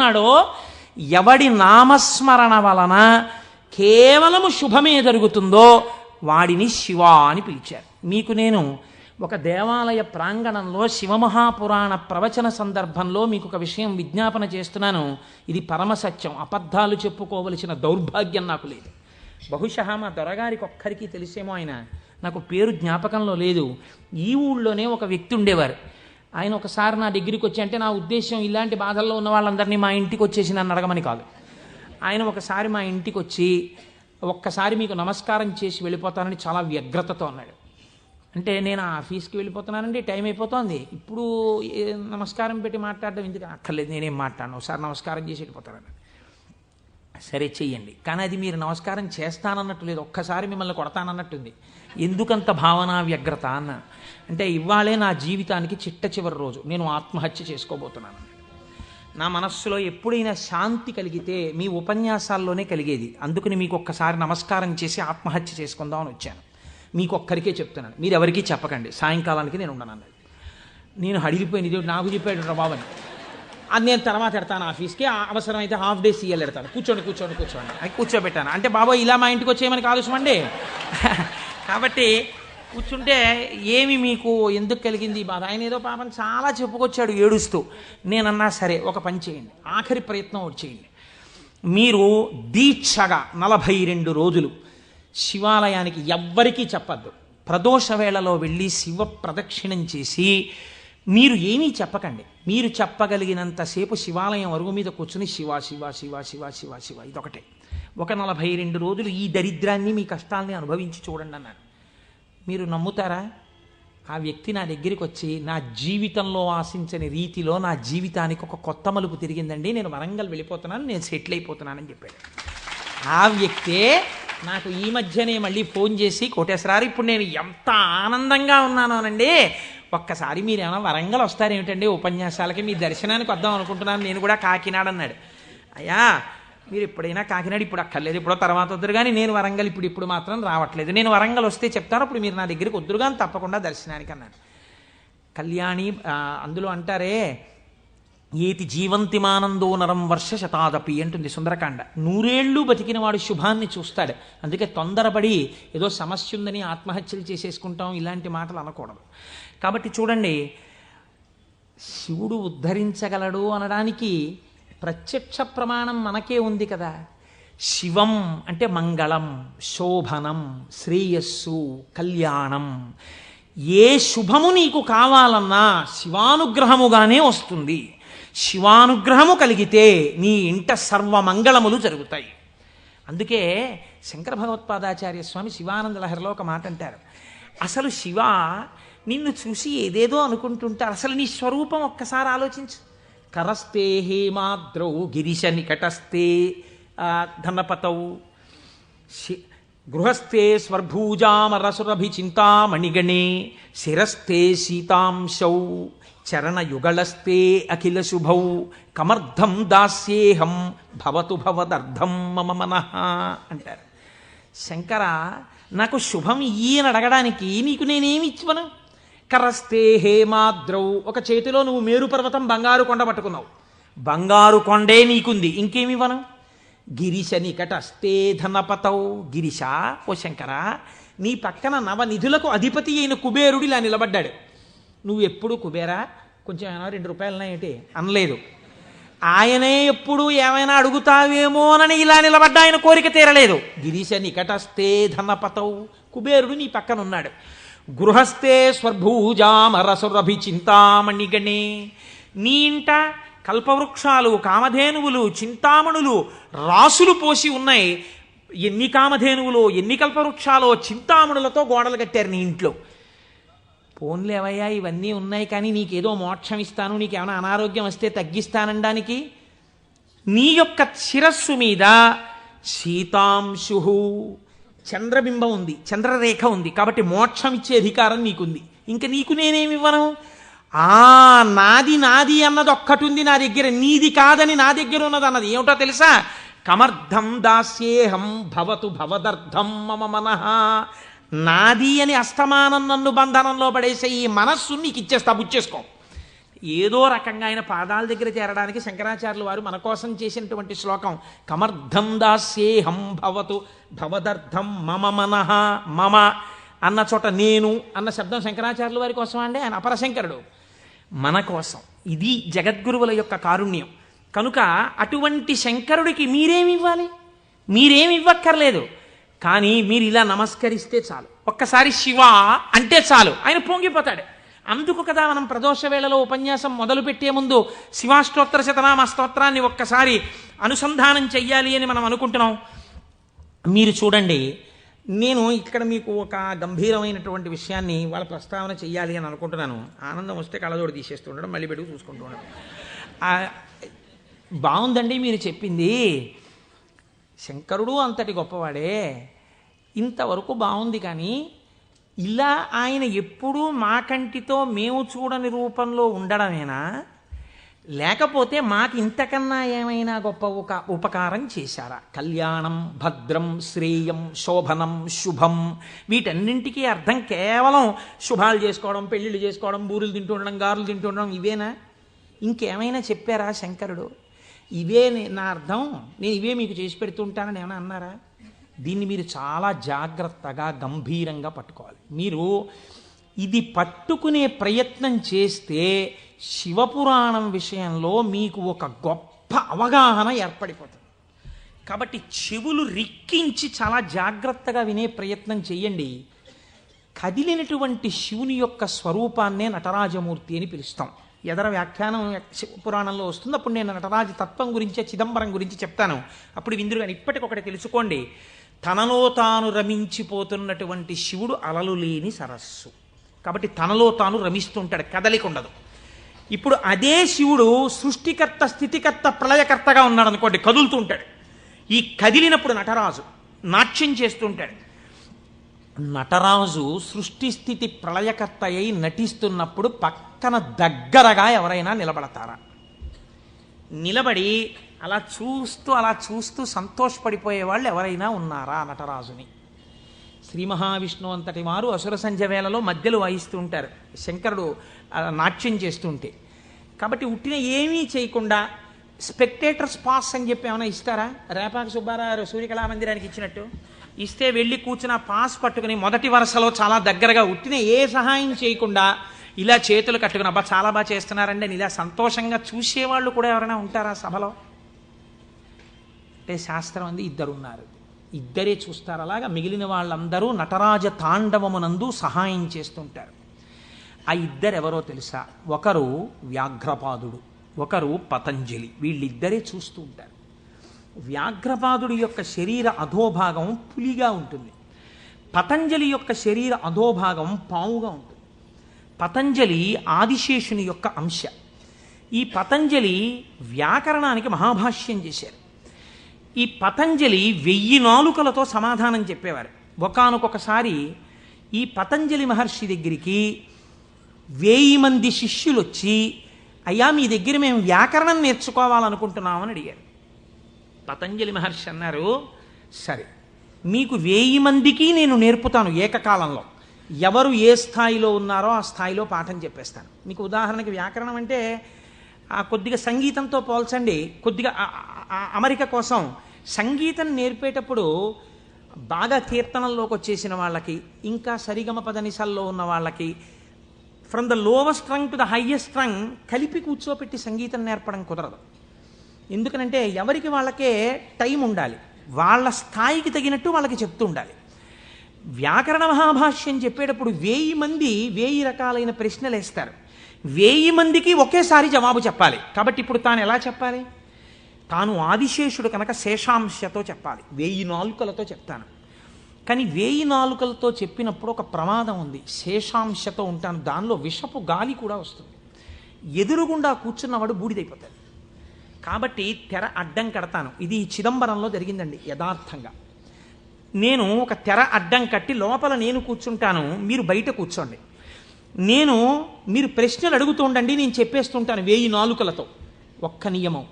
ఉన్నాడో ఎవడి నామస్మరణ వలన కేవలము శుభమే జరుగుతుందో వాడిని శివ అని పిలిచారు. మీకు నేను ఒక దేవాలయ ప్రాంగణంలో శివమహాపురాణ ప్రవచన సందర్భంలో మీకు ఒక విషయం విజ్ఞాపన చేస్తున్నాను. ఇది పరమసత్యం. అబద్ధాలు చెప్పుకోవలసిన దౌర్భాగ్యం నాకు లేదు. బహుశా మా దొరగారికి ఒక్కరికి తెలిసేమో ఆయన. నాకు పేరు జ్ఞాపకంలో లేదు. ఈ ఊళ్ళోనే ఒక వ్యక్తి ఉండేవారు. ఆయన ఒకసారి నా దగ్గరికి వచ్చి అంటే నా ఉద్దేశం ఇలాంటి బాధల్లో ఉన్న వాళ్ళందరినీ మా ఇంటికి వచ్చేసి నన్ను అడగమని కాదు. ఆయన ఒకసారి మా ఇంటికి వచ్చి ఒక్కసారి మీకు నమస్కారం చేసి వెళ్ళిపోతానని చాలా వ్యగ్రతతో అన్నాడు. అంటే నేను ఆఫీస్కి వెళ్ళిపోతున్నానండి టైం అయిపోతుంది. ఇప్పుడు ఏ నమస్కారం పెట్టి మాట్లాడడం ఎందుకు? అక్కర్లేదు నేనేం మాట్లాడను. ఒకసారి నమస్కారం చేసి వెళ్ళిపోతానని సరే చెయ్యండి. కానీ అది మీరు నమస్కారం చేస్తానన్నట్టు లేదు. ఒక్కసారి మిమ్మల్ని కొడతానన్నట్టుంది. ఎందుకంత భావన వ్యగ్రత అన్న. అంటే ఇవాళే నా జీవితానికి చిట్ట చివరి రోజు. నేను ఆత్మహత్య చేసుకోబోతున్నాను. నా మనస్సులో ఎప్పుడైనా శాంతి కలిగితే మీ ఉపన్యాసాల్లోనే కలిగేది. అందుకని మీకు ఒక్కసారి నమస్కారం చేసి ఆత్మహత్య చేసుకుందామని వచ్చాను. మీకు ఒక్కరికే చెప్తున్నాను. మీరు ఎవరికీ చెప్పకండి. సాయంకాలానికి నేను ఉండను అన్నది నేను అడిగిపోయినది నాకు చెప్పాడు రా బాబని అది నేను తర్వాత ఎడతాను ఆఫీస్కి. అవసరమైతే హాఫ్ డే సీఎల్ ఎడతాను కూర్చోండి కూర్చోండి కూర్చోండి. అది కూర్చోబెట్టాను. అంటే బాబోయ్ ఇలా మా ఇంటికి వచ్చేయమని ఆలోచన అండి కాబట్టి కూర్చుంటే ఏమి మీకు ఎందుకు కలిగింది బాధ? ఆయన ఏదో పాపం చాలా చెప్పుకొచ్చాడు ఏడుస్తూ. నేనన్నా సరే ఒక పని చేయండి. ఆఖరి ప్రయత్నం చేయండి. మీరు దీక్షగా నలభై రెండు రోజులు శివాలయానికి ఎవ్వరికీ చెప్పద్దు. ప్రదోష వేళలో వెళ్ళి శివ ప్రదక్షిణం చేసి మీరు ఏమీ చెప్పకండి. మీరు చెప్పగలిగినంతసేపు శివాలయం అరుగు మీద కూర్చుని శివ శివ శివ శివ శివ శివ ఇదొకటే. ఒక నలభై రెండు రోజులు ఈ దరిద్రాన్ని మీ కష్టాల్ని అనుభవించి చూడండి అన్నాను మీరు నమ్ముతారా? ఆ వ్యక్తి నా దగ్గరికి వచ్చి నా జీవితంలో ఆశించని రీతిలో నా జీవితానికి ఒక కొత్త మలుపు తిరిగిందండి. నేను వరంగల్ వెళ్ళిపోతున్నాను నేను సెటిల్ అయిపోతున్నానని చెప్పాడు. ఆ వ్యక్తే నాకు ఈ మధ్యనే మళ్ళీ ఫోన్ చేసి కోటేశ్వరారు ఇప్పుడు నేను ఎంత ఆనందంగా ఉన్నానోనండి. ఒక్కసారి మీరు ఏమైనా వరంగల్ వస్తారేమిటండి ఉపన్యాసాలకి? మీ దర్శనానికి వద్దాం అనుకుంటున్నాను. నేను కూడా కాకినాడ అన్నాడు. అయ్యా మీరు ఎప్పుడైనా కాకినాడ ఇప్పుడు అక్కర్లేదు ఇప్పుడు తర్వాత వద్దురు కానీ నేను వరంగల్ ఇప్పుడు ఇప్పుడు మాత్రం రావట్లేదు. నేను వరంగల్ వస్తే చెప్తాను అప్పుడు మీరు నా దగ్గరికి వద్దురు కానీ తప్పకుండా దర్శనానికి అన్నాడు. కళ్యాణి అందులో అంటారే ఏతి జీవంతిమానందో నరం వర్ష శతాదపి అంటుంది సుందరకాండ. నూరేళ్ళు బతికిన వాడు శుభాన్ని చూస్తాడు. అందుకే తొందరపడి ఏదో సమస్య ఉందని ఆత్మహత్యలు చేసేసుకుంటాం ఇలాంటి మాటలు అనకూడదు. కాబట్టి చూడండి శివుడు ఉద్ధరించగలడు అనడానికి ప్రత్యక్ష ప్రమాణం మనకే ఉంది కదా. శివం అంటే మంగళం శోభనం శ్రేయస్సు కళ్యాణం. ఏ శుభము నీకు కావాలన్నా శివానుగ్రహముగానే వస్తుంది. శివానుగ్రహము కలిగితే నీ ఇంట సర్వమంగళములు జరుగుతాయి. అందుకే శంకర భగవత్పాదాచార్య స్వామి శివానంద లహరిలో ఒక మాట అంటారు. అసలు శివ నిన్ను చూసి ఏదేదో అనుకుంటుంటే అసలు నీ స్వరూపం ఒక్కసారి ఆలోచించు. కరస్తే హేమాద్రౌ గిరిశ నికటస్తే ధనపతౌ శి- గృహస్థే స్వర్భూజామరసురభి చింతామణిగణే శిరస్థే సీతాంశౌ చరణయుగళస్తే అఖిల శుభౌ కమర్థం దాస్యేహం భవతు భవదర్థం మమ మనః అంటారు. శంకర నాకు శుభం ఇయ్యి అని అడగడానికి నీకు నేనేమి ఇచ్చువను? కరస్తే హేమాద్రౌ ఒక చేతిలో నువ్వు మేరు పర్వతం బంగారు కొండ పట్టుకున్నావు. బంగారు కొండే నీకుంది ఇంకేమివ్వను? గిరిశ నికటస్తే ధనపతౌ. గిరిశ ఓ శంకర నీ పక్కన నవనిధులకు అధిపతి అయిన కుబేరుడు ఇలా నిలబడ్డాడు. నువ్వు ఎప్పుడు కుబేరా? కొంచెం ఏమైనా రెండు రూపాయలు ఏంటి? అనలేదు. ఆయనే ఎప్పుడు ఏమైనా అడుగుతావేమోనని ఇలా నిలబడ్డ ఆయన కోరిక తీరలేదు. గిరీశ నికటస్తే ధనపతౌ. కుబేరుడు నీ పక్కన ఉన్నాడు గృహస్థే స్వర్భూజామరసురభి చింతామణిగణే నీ ఇంట కల్పవృక్షాలు కామధేనువులు చింతామణులు రాసులు పోసి ఉన్నాయి. ఎన్ని కామధేనువులో ఎన్ని కల్పవృక్షాలో చింతామణులతో గోడలు కట్టారు నీ ఇంట్లో? పోన్లేవయ్యా ఇవన్నీ ఉన్నాయి కానీ నీకేదో మోక్షం ఇస్తాను నీకేమైనా అనారోగ్యం వస్తే తగ్గిస్తానడానికి. నీ యొక్క శిరస్సు మీద సీతాంశు చంద్రబింబం ఉంది చంద్రరేఖ ఉంది. కాబట్టి మోక్షం ఇచ్చే అధికారం నీకుంది. ఇంకా నీకు నేనేమి ఇవ్వను? ఆ నాది నాది అన్నది ఒక్కటి ఉంది నా దగ్గర నీది కాదని నా దగ్గర ఉన్నది అన్నది. ఏమిటో తెలుసా? కమర్థం దాస్యేహం భవతు భవదర్థం మమ మనః. నాది అని అస్తమానం నన్ను బంధనంలో పడేసే ఈ మనస్సు నీకు ఇచ్చేస్తా బుచ్చేసుకో. ఏదో రకంగా ఆయన పాదాల దగ్గర చేరడానికి శంకరాచార్యులు వారు మన కోసం చేసినటువంటి శ్లోకం. కమర్థం దాస్యేహం భవతు భవదర్థం మమ మనః మమ అన్న చోట నేను అన్న శబ్దం శంకరాచార్యుల వారి కోసం అండి? ఆయన అపరశంకరుడు. మన కోసం. ఇది జగద్గురువుల యొక్క కారుణ్యం. కనుక అటువంటి శంకరుడికి మీరేమి ఇవ్వాలి మీరేమి ఇవ్వక్కర్లేదు కానీ మీరు ఇలా నమస్కరిస్తే చాలు. ఒక్కసారి శివ అంటే చాలు. ఆయన పొంగిపోతాడు. అందుకు కదా మనం ప్రదోష వేళలో ఉపన్యాసం మొదలు పెట్టే ముందు శివాష్టోత్తర శతనామ స్తోత్రాన్ని ఒక్కసారి అనుసంధానం చెయ్యాలి అని మనం అనుకుంటున్నాం. మీరు చూడండి నేను ఇక్కడ మీకు ఒక గంభీరమైనటువంటి విషయాన్ని వాళ్ళ ప్రస్తావన చెయ్యాలి అని అనుకుంటున్నాను. ఆనందం వస్తే కళ్ళజోడు తీసేస్తుండడం మళ్ళీ పెట్టుకు చూసుకుంటూ ఉండడం. బాగుందండి మీరు చెప్పింది. శంకరుడు అంతటి గొప్పవాడే. ఇంతవరకు బాగుంది కానీ ఇలా ఆయన ఎప్పుడూ మా కంటితో మేము చూడని రూపంలో ఉండడమేనా? లేకపోతే మాకు ఇంతకన్నా ఏమైనా గొప్ప ఒక ఉపకారం చేశారా? కళ్యాణం భద్రం శ్రేయం శోభనం శుభం. వీటన్నింటికీ అర్థం కేవలం శుభాలు చేసుకోవడం పెళ్ళిళ్ళు చేసుకోవడం బూరులు తింటూ ఉండడం గారులు తింటూ ఉండడం ఇవేనా? ఇంకేమైనా చెప్పారా శంకరుడు? ఇవే నా అర్థం. నేను ఇవే మీకు చేసి పెడుతుంటానని ఏమైనా అన్నారా? దీన్ని మీరు చాలా జాగ్రత్తగా గంభీరంగా పట్టుకోవాలి. మీరు ఇది పట్టుకునే ప్రయత్నం చేస్తే శివపురాణం విషయంలో మీకు ఒక గొప్ప అవగాహన ఏర్పడిపోతుంది. కాబట్టి చెవులు రిక్కించి చాలా జాగ్రత్తగా వినే ప్రయత్నం చేయండి. కదిలినటువంటి శివుని యొక్క స్వరూపాన్నే నటరాజమూర్తి అని పిలుస్తాం. ఎదర వ్యాఖ్యానం పురాణంలో వస్తుంది. అప్పుడు నేను నటరాజ తత్వం గురించి చిదంబరం గురించి చెప్తాను. అప్పుడు విందురు కానీ ఇప్పటికొకటి తెలుసుకోండి. తనలో తాను రమించిపోతున్నటువంటి శివుడు అలలు లేని సరస్సు. కాబట్టి తనలో తాను రమిస్తుంటాడు కదలిక ఉండదు ఇప్పుడు అదే శివుడు సృష్టికర్త స్థితికర్త ప్రళయకర్తగా ఉన్నాడు అనుకోండి కదులుతూ ఉంటాడు ఈ కదిలినప్పుడు నటరాజు నాట్యం చేస్తుంటాడు. నటరాజు సృష్టి స్థితి ప్రళయకర్త అయి నటిస్తున్నప్పుడు పక్కన దగ్గరగా ఎవరైనా నిలబడతారా? నిలబడి అలా చూస్తూ అలా చూస్తూ సంతోషపడిపోయే వాళ్ళు ఎవరైనా ఉన్నారా నటరాజుని? శ్రీ మహావిష్ణు అంతటి వారు అసుర సంధ్య వేళలో మధ్యలో వాయిస్తూ ఉంటారు శంకరుడు నాట్యం చేస్తుంటే. కాబట్టి ఉట్టిన ఏమీ చేయకుండా స్పెక్టేటర్స్ పాస్ అని చెప్పి ఏమైనా ఇస్తారా? రేపాకి సుబ్బారావు సూర్యకళా మందిరానికి ఇచ్చినట్టు. ఇస్తే వెళ్ళి కూర్చున్న పాస్ పట్టుకుని మొదటి వరుసలో చాలా దగ్గరగా ఉట్టిన ఏ సహాయం చేయకుండా ఇలా చేతులు కట్టుకుని అబ్బా చాలా బాగా చేస్తున్నారండి అని ఇలా సంతోషంగా చూసేవాళ్ళు కూడా ఎవరైనా ఉంటారా సభలో? అంటే శాస్త్రం అంది ఇద్దరు ఉన్నారు ఇద్దరే చూస్తారు అలాగా మిగిలిన వాళ్ళందరూ నటరాజ తాండవమునందు సహాయం చేస్తుంటారు. ఆ ఇద్దరెవరో తెలుసా? ఒకరు వ్యాఘ్రపాదుడు ఒకరు పతంజలి. వీళ్ళిద్దరే చూస్తూ ఉంటారు. వ్యాఘ్రపాదుడి యొక్క శరీర అధోభాగం పులిగా ఉంటుంది. పతంజలి యొక్క శరీర అధోభాగం పావుగా ఉంటుంది. పతంజలి ఆదిశేషుని యొక్క అంశ. ఈ పతంజలి వ్యాకరణానికి మహాభాష్యం చేశారు. ఈ పతంజలి వెయ్యి నాలుకలతో సమాధానం చెప్పేవారు. ఒకానొకొకసారి ఈ పతంజలి మహర్షి దగ్గరికి వేయి మంది శిష్యులు వచ్చి అయ్యా మీ దగ్గర మేము వ్యాకరణం నేర్చుకోవాలనుకుంటున్నామని అడిగారు. పతంజలి మహర్షి అన్నారు సరే మీకు వేయి మందికి నేను నేర్పుతాను ఏకకాలంలో. ఎవరు ఏ స్థాయిలో ఉన్నారో ఆ స్థాయిలో పాఠం చెప్పేస్తాను. మీకు ఉదాహరణకి వ్యాకరణం అంటే ఆ కొద్దిగా సంగీతంతో పోల్చండి. కొద్దిగా అమరిక కోసం సంగీతం నేర్పేటప్పుడు బాగా కీర్తనల్లోకి వచ్చేసిన వాళ్ళకి ఇంకా సరిగమ పదనిసల్లో ఉన్న వాళ్ళకి from the lowest string to the highest string కలిపి కూర్చోపెట్టి సంగీతం నేర్పడం కుదరదు. ఎందుకనంటే ఎవరికి వాళ్ళకే టైం ఉండాలి. వాళ్ళ స్థాయికి తగినట్టు వాళ్ళకి చెప్తూ ఉండాలి. వ్యాకరణ మహాభాష్యం చెప్పేటప్పుడు వేయి మంది వేయి రకాలైన ప్రశ్నలు వేస్తారు వేయి మందికి ఒకేసారి జవాబు చెప్పాలి. కాబట్టి ఇప్పుడు తాను ఎలా చెప్పాలి? తాను ఆదిశేషుడు కనుక శేషాంశతో చెప్పాలి. వేయి నాలుకలతో చెప్తాను. కానీ వేయి నాలుకలతో చెప్పినప్పుడు ఒక ప్రమాదం ఉంది. శేషాంశతో ఉంటాను. దానిలో విషపు గాలి కూడా వస్తుంది. ఎదురుగుండా కూర్చున్నవాడు బూడిదైపోతాడు. కాబట్టి తెర అడ్డం కడతాను. ఇది చిదంబరంలో జరిగిందండి యథార్థంగా. నేను ఒక తెర అడ్డం కట్టి లోపల నేను కూర్చుంటాను మీరు బయట కూర్చోండి. నేను మీరు ప్రశ్నలు అడుగుతూ ఉండండి నేను చెప్పేస్తుంటాను వేయి నాలుకలతో. ఒక్క నియమం.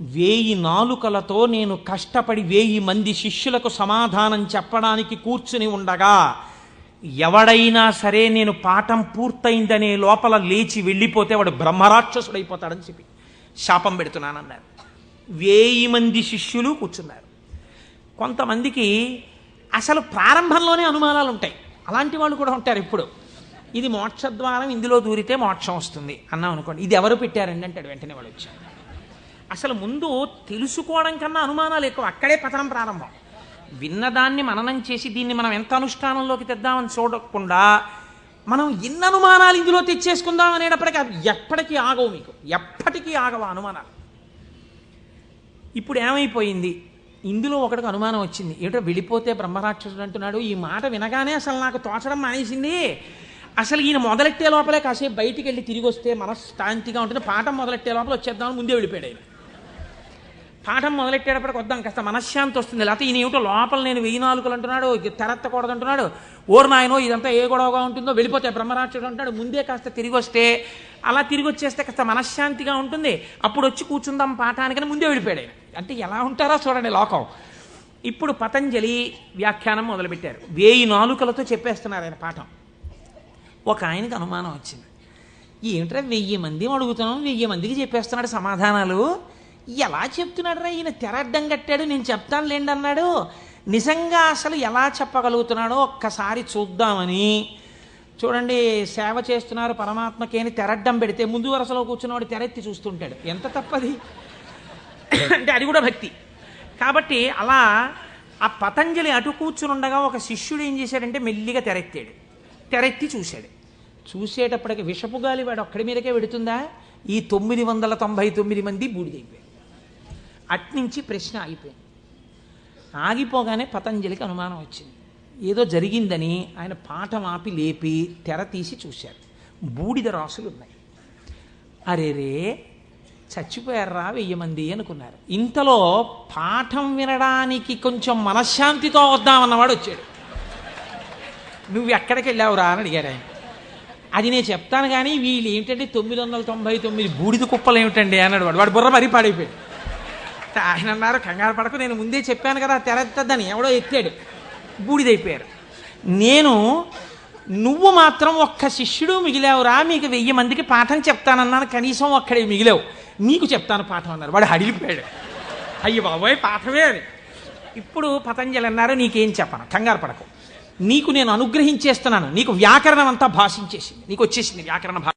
వేయి నాలుకలతో నేను కష్టపడి వేయి మంది శిష్యులకు సమాధానం చెప్పడానికి కూర్చుని ఉండగా ఎవడైనా సరే నేను పాఠం పూర్తయిందనే లోపల లేచి వెళ్ళిపోతే వాడు బ్రహ్మరాక్షసుడైపోతాడని చెప్పి శాపం పెడుతున్నానన్నారు. వేయి మంది శిష్యులు కూర్చున్నారు. కొంతమందికి అసలు ప్రారంభంలోనే అనుమానాలు ఉంటాయి అలాంటి వాళ్ళు కూడా ఉంటారు ఇప్పుడు. ఇది మోక్షద్వారం ఇందులో దూరితే మోక్షం వస్తుంది అన్నాం అనుకోండి. ఇది ఎవరు పెట్టారండి అంటాడు వెంటనే వాడు వచ్చాడు అసలు ముందు తెలుసుకోవడం కన్నా అనుమానాలు ఎక్కువ. అక్కడే పతనం ప్రారంభం. విన్నదాన్ని మననం చేసి దీన్ని మనం ఎంత అనుష్ఠానంలోకి తెద్దామని చూడకుండా మనం ఎన్ని అనుమానాలు ఇందులో తెచ్చేసుకుందాం అనేటప్పటికీ అవి ఎప్పటికీ ఆగవు మీకు. ఎప్పటికీ ఆగవు అనుమానాలు. ఇప్పుడు ఏమైపోయింది? ఇందులో ఒకటికి అనుమానం వచ్చింది. ఏమిటో వెళ్ళిపోతే బ్రహ్మరాక్షసుడు అంటున్నాడు? ఈ మాట వినగానే అసలు నాకు తోచడం మానేసింది. అసలు ఈయన మొదలెట్టే లోపలే కాసేపు బయటికి వెళ్ళి తిరిగి వస్తే మనశ్శాంతిగా ఉంటుంది. పాఠం మొదలెట్టే లోపల వచ్చేద్దామని ముందే వెళ్ళిపోయాడు ఆయన. పాఠం మొదలెట్టేటప్పటికి వద్దాం కాస్త మనశ్శాంతి వస్తుంది. లేకపోతే ఈయన ఏమిటో లోపల నేను వెయ్యి నాలుగులు అంటున్నాడు తెరెత్తకూడదు అంటున్నాడు. ఓరు నాయనో ఇదంతా ఏ గొడవగా ఉంటుందో వెళ్ళిపోతే బ్రహ్మరాక్షుడు అంటాడు ముందే కాస్త తిరిగి వస్తే అలా తిరిగి వచ్చేస్తే కాస్త మనశ్శాంతిగా ఉంటుంది. అప్పుడు వచ్చి కూర్చుందాం పాఠానికని ముందే వెళ్ళిపోయాడు ఆయన. అంటే ఎలా ఉంటారో చూడండి లోకం. ఇప్పుడు పతంజలి వ్యాఖ్యానం మొదలుపెట్టారు. వేయి నాలుకలతో చెప్పేస్తున్నారు ఆయన పాఠం. ఒక ఆయనకి అనుమానం వచ్చింది. ఏమిట్రా వెయ్యి మంది అడుగుతున్నాం వెయ్యి మందికి చెప్పేస్తున్నాడు సమాధానాలు? ఎలా చెప్తున్నాడురా? ఈయన తెరడ్డం కట్టాడు నేను చెప్తాను లేండి అన్నాడు. నిజంగా అసలు ఎలా చెప్పగలుగుతున్నాడో ఒక్కసారి చూద్దామని. చూడండి సేవ చేస్తున్నారు పరమాత్మకేని తెరడ్డం పెడితే ముందు వరుసలో కూర్చున్నవాడు తెరెత్తి చూస్తుంటాడు. ఎంత తప్పది? అంటే అది కూడా భక్తి. కాబట్టి అలా ఆ పతంజలి అటు కూర్చునుండగా ఒక శిష్యుడు ఏం చేశాడంటే మెల్లిగా తెరెత్తాడు. తెరెత్తి చూశాడు. చూసేటప్పటికి విషపు గాలి వాడు ఒక్కడి మీదకే పెడుతుందా ఈ తొమ్మిది వందల తొంభై తొమ్మిది మంది బూడిదైపోయారు. అట్నుంచి ప్రశ్న ఆగిపోయింది. ఆగిపోగానే పతంజలికి అనుమానం వచ్చింది. ఏదో జరిగిందని ఆయన పాఠం ఆపి లేపి తెర తీసి చూశారు. బూడిద రాసులు ఉన్నాయి. అరేరే చచ్చిపోయారా వెయ్యి మంది అనుకున్నారు. ఇంతలో పాఠం వినడానికి కొంచెం మనశ్శాంతితో వద్దామన్నవాడు వచ్చాడు. నువ్వు ఎక్కడికి వెళ్ళావురా అని అడిగారు ఆయన. అది నేను చెప్తాను కానీ వీళ్ళు ఏంటంటే తొమ్మిది వందల తొంభై తొమ్మిది బూడిద కుప్పలు ఏమిటండి అన్నాడు వాడు. వాడు బుర్ర మరీ పాడైపోయాడు. ఆయన అన్నారు కంగారు పడకు నేను ముందే చెప్పాను కదా తెరద్దదని ఎవడో ఎత్తాడు. బూడిదైపోయారు. నేను నువ్వు మాత్రం ఒక్క శిష్యుడు మిగిలావురా మీకు వెయ్యి మందికి పాఠం చెప్తానన్నాను కనీసం ఒక్కడే మిగిలావు. నీకు చెప్తాను పాఠం అన్నారు. వాడు అడిగిపోయాడు అయ్యి బాబోయ్ పాఠమే అని ఇప్పుడు పతంజలి అన్నారు నీకేం చెప్పను కంగారు పడకు. నీకు నేను అనుగ్రహించేస్తున్నాను నీకు వ్యాకరణం అంతా భాషించేసింది నీకు వచ్చేసింది వ్యాకరణ భాష